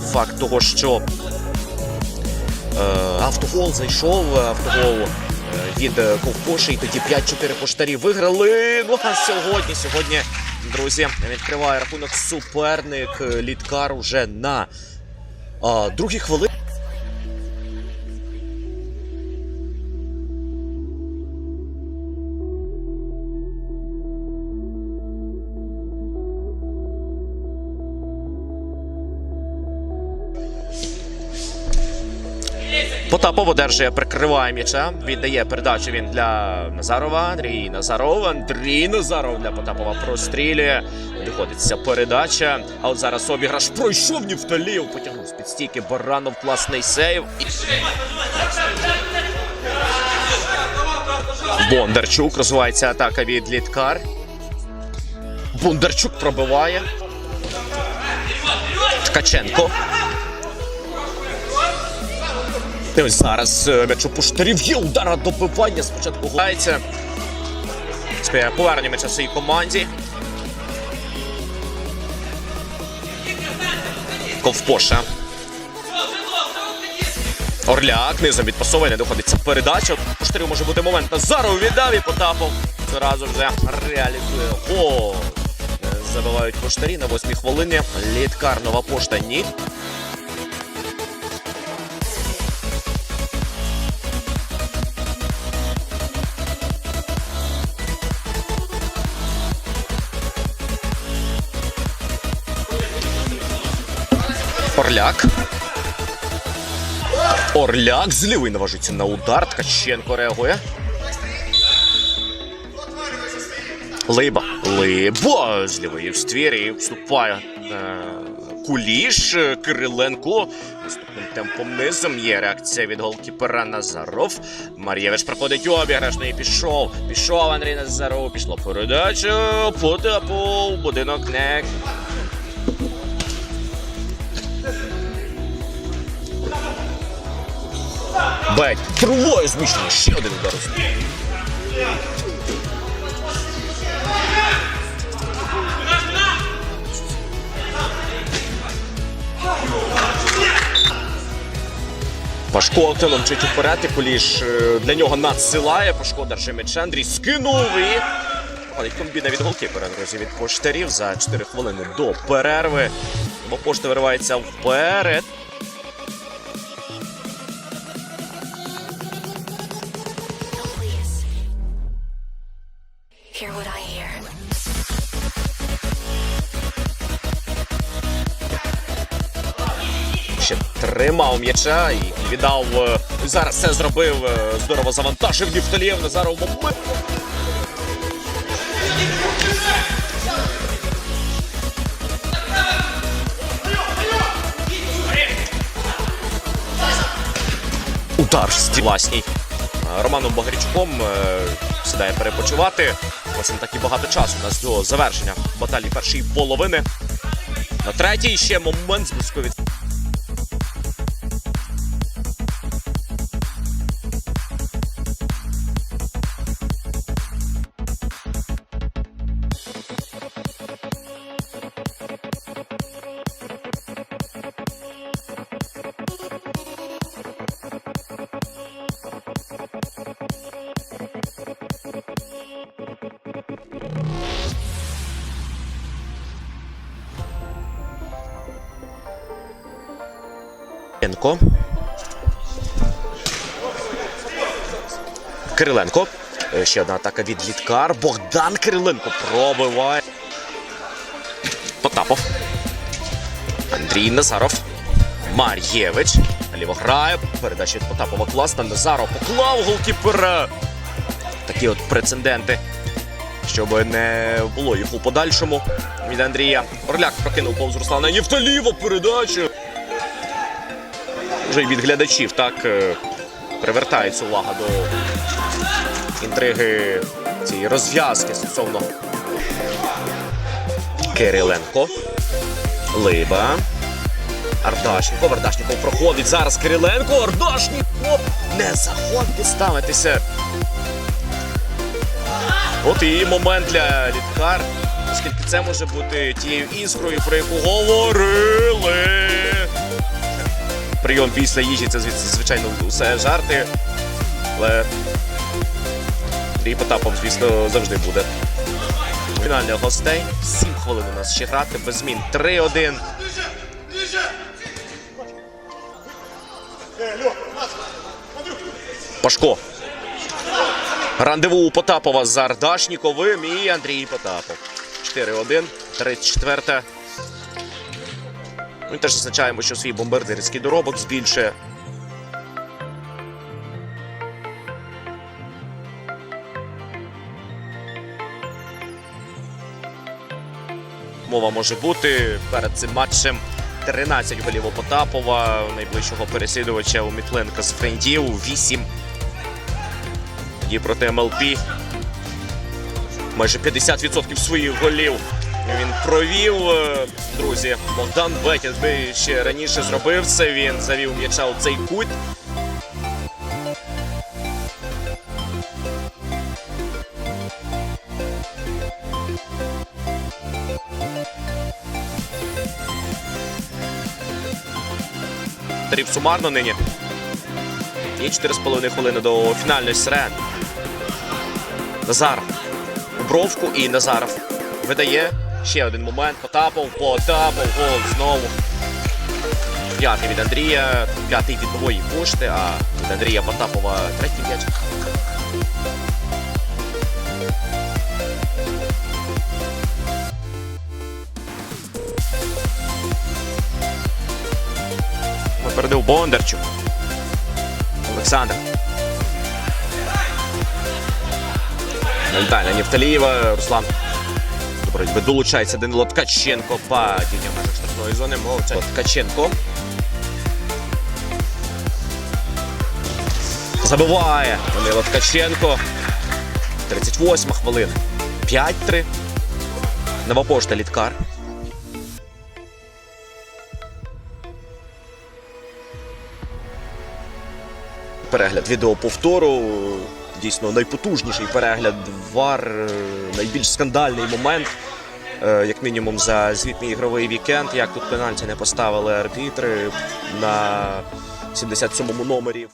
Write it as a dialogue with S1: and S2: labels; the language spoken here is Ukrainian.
S1: факт того, що е, автогол зайшов, автогол е, від е, Ковпоші, і тоді 5-4 поштарі виграли. Ну а сьогодні, сьогодні, друзі, відкриває рахунок суперник е, Літкар уже на е, другій хвилині. Потапов одержує, прикриває м'яча, віддає передачу він для Назарова. Андрій Назаров. Андрій Назаров для Потапова прострілює. Доходиться передача. А от зараз обіграш пройшов Нівталів. Потягнув з під стійки Баранов. Класний сейв. Бондарчук. Розвивається атака від Літкар. Бондарчук пробиває. Ткаченко. Ось зараз е, м'яч у пуштарів є удара добивання. Спочатку. Спіє повернення м'яча своїй команді. Ковпоша. Орляк низом відпасовує, не доходиться передача. Пуштарів може бути момент. Назаров віддав і Потапов зразу вже реалізує. Е, Забивають поштарі на восьмій хвилині. Літкар, нова пошта ні. Орляк. Орляк з лівої наважиться на удар. Ткаченко реагує. Либа. Либа з лівої в ствір і вступає е, куліш. Кириленко. Наступним темпом низом є реакція від голкіпера Назаров. Мар'євич проходить обіграш. Ну і пішов. Пішов Андрій Назаров. Пішло передача. Потапов. Будинок не Бать, триває зміщення. Ще один удар. Пашко активно мчить уперед, і Куліш е, для нього надсилає. Пашко держи м'яч. Андрій скинув і Ходить комбіна від голкіпера, друзі, від поштарів за 4 хвилини до перерви. Бо пошта виривається вперед. Ще тримав м'яча і віддав. е, Зараз все зробив. е, Здорово завантажив Нівталієв. Назаров момент. Удар власній. Е, Романом Богарічком е, сідає перепочивати. Ось не так і багато часу у нас до завершення баталії першої половини. На третій ще момент з близької від Кириленко. Кириленко. Е, Ще одна атака від Літкар. Богдан Кириленко пробиває. Потапов. Андрій Назаров. Мар'євич. Ліво грає. Передача від Потапова класна. Назаров поклав голкіпера. Такі от прецеденти. Щоб не було їх у подальшому. Від Андрія. Орляк прокинув повз Руслана Євталіва передачу вже й від глядачів так е, привертається увага до інтриги цієї розв'язки стосовно Кириленко. Либа. Ардашніков. Ардашніков проходить зараз Кириленко. Ардашніков не заходьте ставитися. От і момент для Літкар. Оскільки це може бути тією іскрою, про яку говорили. Прийом після їжі це звичайно усе жарти. Але Андрій Потапов, звісно, завжди буде. Фінальних гостей. 7 хвилин у нас ще грати без змін. 3-1. Пашко. Рандеву у Потапова з Ардашніковим і Андрій Потапов. 4-1, 34. Ми теж зазначаємо, що свій бомбардирський доробок збільшує. Мова може бути перед цим матчем 13 голів Потапова, найближчого переслідувача у Мітленка з френдів, 8 і проти МЛП. Майже 50% своїх голів він провів. Е, Друзі, Богдан Бекет би ще раніше зробив це. Він завів м'яча у цей кут. Трів сумарно нині. І 4,5 хвилини до фінальної сирени. Назаров. Бровку і Назаров видає ще один момент. Потапов, Потапов, гол знову. П'ятий від Андрія, п'ятий від нової пошти, а від Андрія Потапова третій м'яч. Попередив Бондарчук. Олександр. Ментальна Нефталієва, Руслан. До боротьби долучається Данило Ткаченко. Падіння в межах штрафної зони. Мовча Ткаченко. Забиває Данило Ткаченко. 38 хвилина. 5-3. Нова пошта Літкар. Перегляд відеоповтору. Дійсно найпотужніший перегляд вар, е, найбільш скандальний момент. Е, Як мінімум за звітний ігровий вікенд. Як тут пенальті не поставили арбітри на 77-му номері.